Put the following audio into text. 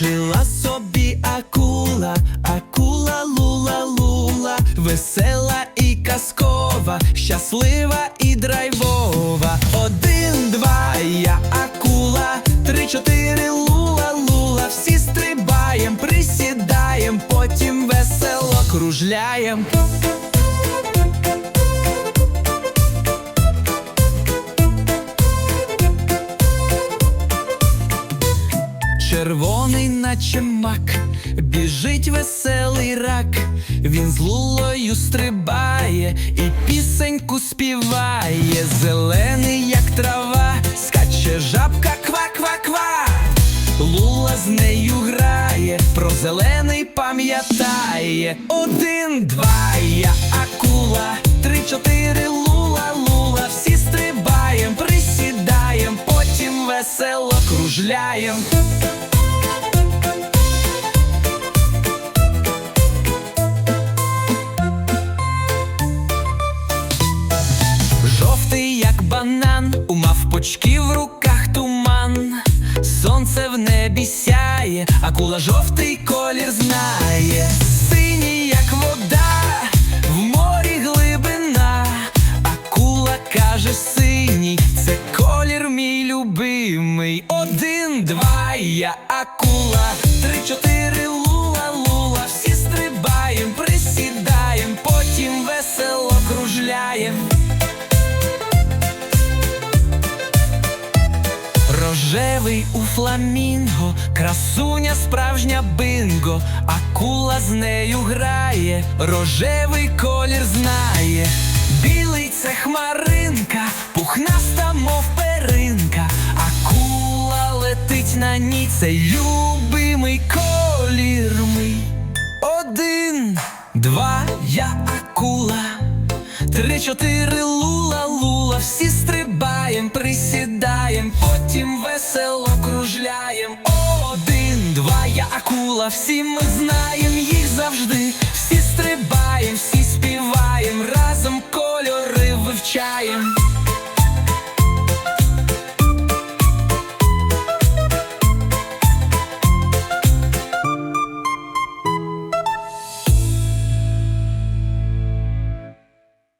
Жила собі акула, акула лула лула, весела і казкова, щаслива і драйвова. Один, два, я акула, три, чотири лула лула, всі стрибаєм, присідаєм, потім весело кружляєм. Червоний, наче мак, біжить веселий рак, він з лулою стрибає і пісеньку співає. Зелений, як трава, скаче жабка ква-ква-ква. Лула з нею грає, про зелений пам'ятає. Один, два, я акула, три, чотири, лула, лула, всі стрибаєм, присідаєм, потім весело кружляєм. Банан, у мавпочки в руках туман. Сонце в небі сяє, акула жовтий колір знає. Синій, як вода, в морі глибина. Акула каже синій, це колір мій любимий. Один, два, я акула, три, чотири, лула, лула, всі стрибаєм, присідаєм, потім весело кружляєм. Рожевий у фламінго, красуня справжня бинго, акула з нею грає, рожевий колір знає, білий це хмаринка, пухнаста, мов перинка, акула летить на ній, це любимий колір мій. Чотири, лула, лула, всі стрибаєм, присідаєм, потім весело кружляєм. Один, два, я акула, всі ми знаєм їх завжди. Всі стрибаєм, всі співаєм, разом кольори вивчаєм.